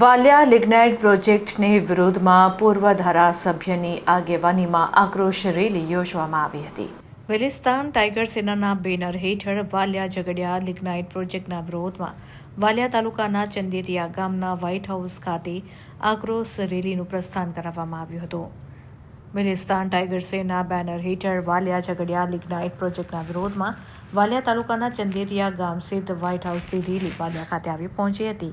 Valia lignite પ્રોજેક્ટની વિરોધમાં પૂર્વ ધારાસભ્યની આગેવાનીમાં આક્રોશ રેલી યોજવામાં આવી હતી. વેલિસ્તાન ટાઈગર સેનાના બેનર હેઠળ વાલિયા ઝઘડિયા લિગ્નાઇટ પ્રોજેક્ટના વિરોધમાં વાલિયા તાલુકાના ચંદેરિયા ગામના વ્હાઇટ હાઉસ ખાતે આક્રોશ રેલીનું પ્રસ્થાન કરાવવામાં આવ્યું હતું. વેલિસ્તાન ટાઈગર સેના બેનર હેઠળ વાલિયા ઝઘડિયા લિગ્નાઇટ પ્રોજેક્ટના વિરોધમાં વાલિયા તાલુકાના ચંદેરિયા ગામ સ્થિત વ્હાઇટ હાઉસથી રેલી વાલિયા ખાતે આવી પહોંચી હતી.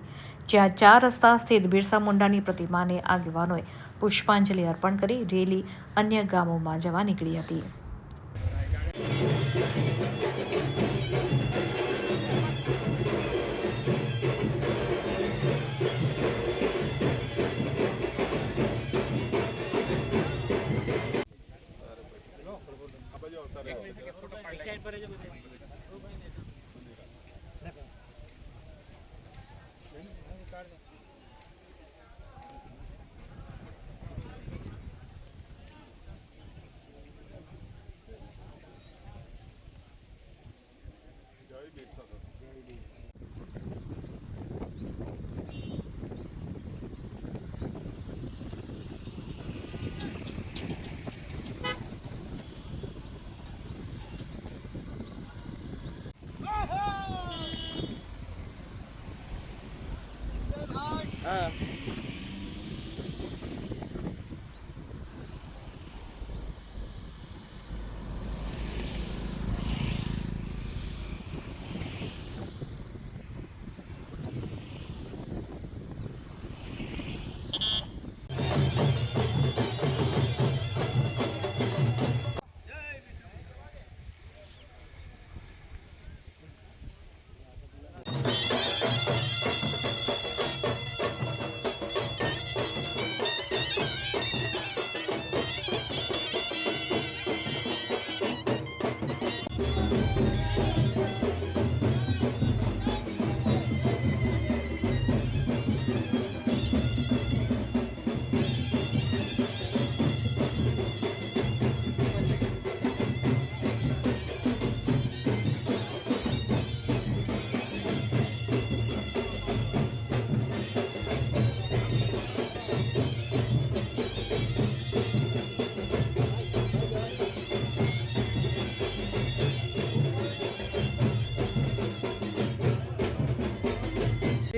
જ્યાં ચાર રસ્તા સ્થિત બિરસા મુંડાની પ્રતિમાને આગેવાનોએ પુષ્પાંજલિ અર્પણ કરી રેલી અન્ય ગામોમાં જવા નીકળી હતી.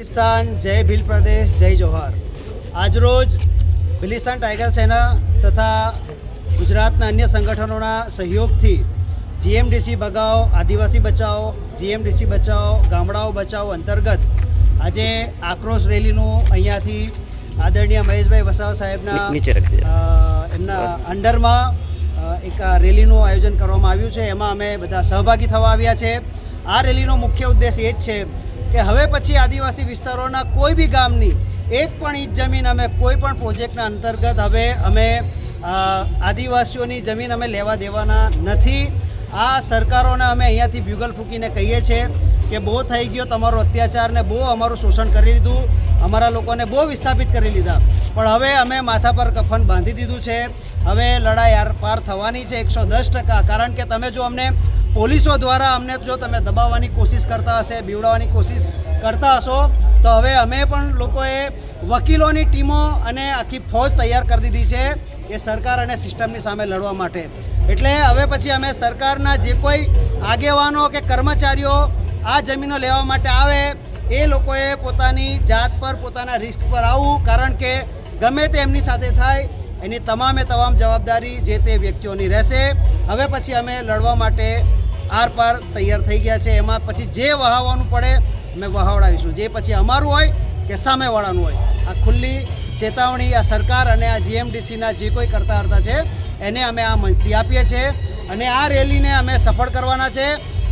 ભિલિસ્તાન જય ભીલ પ્રદેશ જય જોહાર. આજરોજ ભિલિસ્તાન ટાઈગર સેના તથા ગુજરાતના અન્ય સંગઠનોના સહયોગથી જીએમડીસી બગાવ આદિવાસી બચાવો જીએમડીસી બચાવ ગામડાઓ બચાવો અંતર્ગત આજે આક્રોશ રેલીનું અહીંયાથી આદરણીય મહેશભાઈ વસાવા સાહેબના એમના અંડરમાં એક આ રેલીનું આયોજન કરવામાં આવ્યું છે. એમાં અમે બધા સહભાગી થવા આવ્યા છે. આ રેલીનો મુખ્ય ઉદ્દેશ એ જ છે કે હવે પછી આદિવાસી વિસ્તારોના કોઈ બી ગામની એક પણ ઈજ જમીન અમે કોઈ પણ પ્રોજેક્ટના અંતર્ગત હવે અમે આદિવાસીઓની જમીન અમે લેવા દેવાના નથી. આ સરકારોને અમે અહીંયાથી બ્યુગલ ફૂકીને કહીએ છીએ કે બહુ થઈ ગયો તમારો અત્યાચારને બહુ અમારું શોષણ કરી લીધું, અમારા લોકોને બહુ વિસ્થાપિત કરી લીધા. પણ હવે અમે માથા પર કફન બાંધી દીધું છે. હવે લડાઈ આર પાર થવાની છે એકસો દસ ટકા. કારણ કે તમે જો અમને પોલીસો દ્વારા અમને જો તમે દબાવવાની કોશિશ કરતા હશે, બીવડાવવાની કોશિશ કરતા હશો, તો હવે અમે પણ લોકોએ વકીલોની ટીમો અને આખી ફોજ તૈયાર કરી દીધી છે એ સરકાર અને સિસ્ટમની સામે લડવા માટે. એટલે હવે પછી અમે સરકારના જે કોઈ આગેવાનો કે કર્મચારીઓ આ જમીનો લેવા માટે આવે, એ લોકોએ પોતાની જાત પર, પોતાના રિસ્ક પર આવવું કારણ કે ગમે તે એમની સાથે થાય, એની તમામે તમામ જવાબદારી જે તે વ્યક્તિઓની રહેશે. હવે પછી અમે લડવા માટે આર પાર તૈયાર થઈ ગયા છે. એમાં પછી જે વહાવવાનું પડે, અમે વહાવડાવીશું. જે પછી અમારું હોય કે સામેવાળાનું હોય. આ ખુલ્લી ચેતવણી, આ સરકાર અને આ જીએમડીસીના જે કોઈ કરતા હરતા છે, એને અમે આ મંચથી આપીએ છીએ. અને આ રેલીને અમે સફળ કરવાના છે.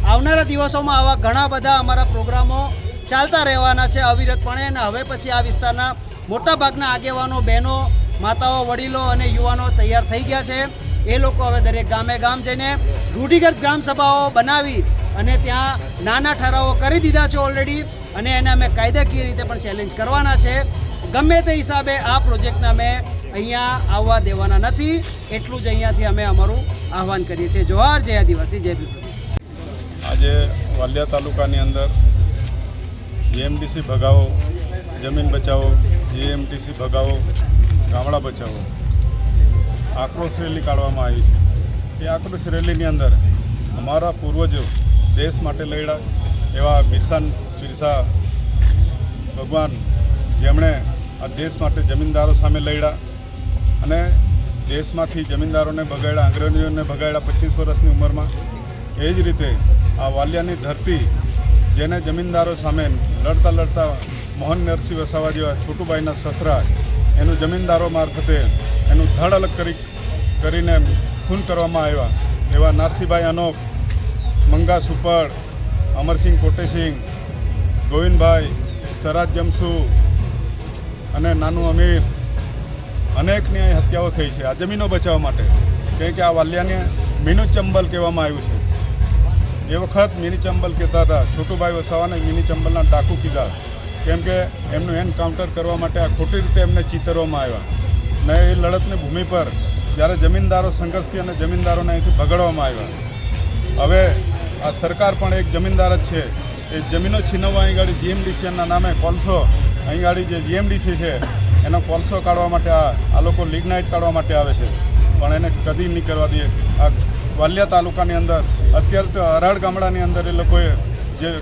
આવનારા દિવસોમાં આવા ઘણા બધા અમારા પ્રોગ્રામો ચાલતા રહેવાના છે અવિરતપણે. અને હવે પછી આ વિસ્તારના મોટાભાગના આગેવાનો, બહેનો, માતાઓ, વડીલો અને યુવાનો તૈયાર થઈ ગયા છે. એ લોકો હવે દરેક ગામે ગામ જઈને રૂઢિગત ગ્રામ સભાઓ બનાવી અને ત્યાં નાના ઠરાવો કરી દીધા છે ઓલરેડી અને એને અમે કાયદાકીય રીતે પણ ચેલેન્જ કરવાના છે. ગમે તે હિસાબે આ પ્રોજેક્ટને અમે અહીંયા આવવા દેવાના નથી, એટલું જ અહીંયાથી અમે અમારું આહવાન કરીએ છીએ. જોહાર, જય આદિવાસી, જય ભીલ આજે વાલિયા તાલુકાની અંદર જીએમડીસી ભગાવો, જમીન બચાવો જીએમટીસી ભગાવો, ગામડા બચાવો આક્રોશ રેલી કાઢવામાં આવી છે. એ આક્રોશ રેલીની અંદર અમારા પૂર્વજો દેશ માટે લડ્યા એવા બિરસાન બિરસા ભગવાન જેમણે આ દેશ માટે જમીનદારો સામે લડ્યા અને દેશમાંથી જમીનદારોને ભગાડ્યા અંગ્રેજોને ભગાડ્યા પચીસ વર્ષની ઉંમરમાં. એ જ રીતે આ વાલિયાની ધરતી જેને જમીનદારો સામે લડતા લડતા મોહન નરસિંહ વસાવા જેવા છોટુભાઈના સસરા એનું જમીનદારો મારફતે એનું ધડ અલગ કરી કરીને ખૂન કરવામાં આવ્યા. એવા નરસિંહભાઈ અનોપ, મંગા સુપડ અમરસિંહ કોટેસિંહ, ગોવિંદભાઈ, સરાજ જમસુ અને નાનું અમીર અનેકની અહીં હત્યાઓ થઈ છે. આ જમીનો બચાવવા માટે. કેમ કે આ વાલિયાને મીનુ ચંબલ કહેવામાં આવ્યું છે. એ વખત મિની ચંબલ કહેતા હતા, છોટુભાઈ વસાવાને મિની ચંબલના ડાકુ કીધા. કેમ કે એમનું એન્કાઉન્ટર કરવા માટે આ ખોટી રીતે એમને ચિતરવામાં આવ્યા. ને એ લડતની ભૂમિ પર જ્યારે જમીનદારો સંઘર્ષથી અને જમીનદારોને અહીંથી ભગાડવામાં આવ્યા. હવે આ સરકાર પણ એક જમીનદાર જ છે. એ જમીનો છીનવવા અહીં ગાડી જીએમડીસીના નામે કોલસો, અહીં ગાડી જે જીએમડીસી છે, એનો કોલસો કાઢવા માટે આ આ લોકો લિગ્નાઇટ કાઢવા માટે આવે છે. પણ એને કદી નહીં કરવા દઈએ. આ વાલિયા તાલુકાની અંદર, અત્યારે તો અરાડ ગામડાની અંદર એ લોકોએ જે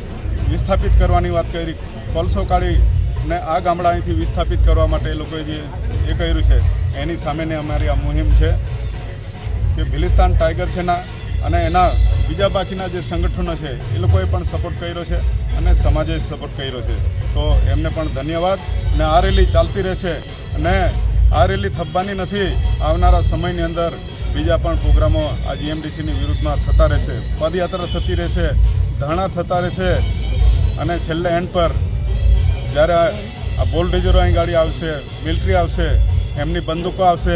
વિસ્થાપિત કરવાની વાત કરી, કોલસો કાઢી ને આ ગામડા અહીંથી વિસ્થાપિત કરવા માટે એ લોકોએ જે એ કર્યું છે. એની સામેની અમારી આ મુહિમ છે કે ભિલિસ્તાન ટાઈગર સેના અને એના બીજા બાકીના જે સંગઠનો છે, એ લોકોએ પણ સપોર્ટ કર્યો છે અને સમાજે સપોર્ટ કર્યો છે. તો એમને પણ ધન્યવાદ ને આ રેલી ચાલતી રહેશે અને આ રેલી થપવાની નથી, આવનારા સમયની અંદર બીજા પણ પ્રોગ્રામો આ જીએમડીસીની વિરુદ્ધમાં થતા રહેશે. પદયાત્રા થતી રહેશે, ધરણા થતા રહેશે અને છેલ્લે એન્ડ પર જ્યારે આ- બોલ અહીં ગાડી આવશે મિલિટરી આવશે એમની બંદૂકો આવશે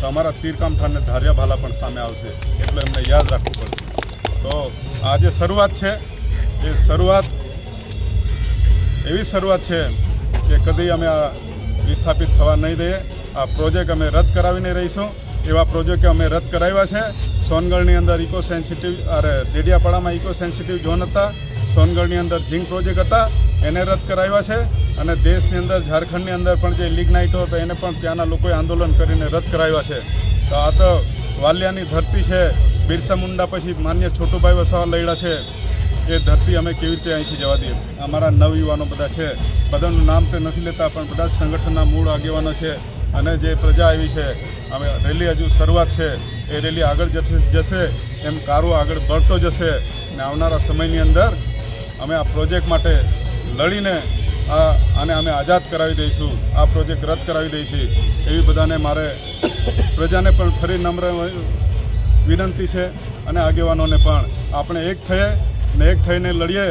તો અમારા તીરકામઠાને ધાર્યા ભાલા પણ સામે આવશે, એટલે એમને યાદ રાખવું પડશે. તો આ જે શરૂઆત છે, એ શરૂઆત, એવી શરૂઆત છે કે કદી અમે આ વિસ્થાપિત થવા નહીં દઈએ. આ પ્રોજેક્ટ અમે રદ કરાવીને રહીશું. એવા પ્રોજેક્ટ અમે રદ કરાવ્યા છે. સોનગઢની અંદર ઇકો સેન્સિટિવ અરે, ડેડિયાપાડામાં ઇકો સેન્સિટિવ ઝોન હતા. સોનગઢની અંદર ઝીંક પ્રોજેક્ટ હતા. એને રદ કરાવ્યા છે અને દેશની અંદર, ઝારખંડની અંદર પણ જે લિગ્નાઇટો હતો, એને પણ ત્યાંના લોકોએ આંદોલન કરીને રદ કરાવ્યા છે. તો આ તો વાલિયાની ધરતી છે. બિરસા મુંડા પછી માન્ય છોટુભાઈ વસાવા લડ્યા છે. એ ધરતી અમે કેવી રીતે અહીંથી જવા દઈએ? અમારા નવયુવાનો બધા છે. બધાનું નામ તો નથી લેતા, પણ બધા જ સંગઠનના મૂળ આગેવાનો છે અને જે પ્રજા આવી છે, અમે રેલી હજુ શરૂઆત છે. એ રેલી આગળ જશે એમ કારો આગળ બળતો જશે. અને આવનારા સમયની અંદર અમે આ પ્રોજેક્ટ માટે લડીને આ આને અમે આઝાદ કરાવી દઈશું આ પ્રોજેક્ટ રદ કરાવી દઈશું એવી બધાને મારે પ્રજાને પણ ફરી નમ્ર વિનંતી છે અને આગેવાનોને પણ. આપણે એક થઈએ ને એક થઈને લડીએ.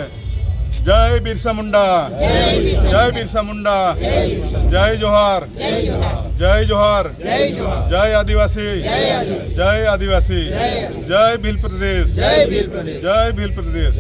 જય બિરસા મુંડા. જય બિરસા મુંડા. જય જોહાર. જય જોહાર. જય આદિવાસી. જય આદિવાસી. જય ભીલ પ્રદેશ. જય ભીલ પ્રદેશ.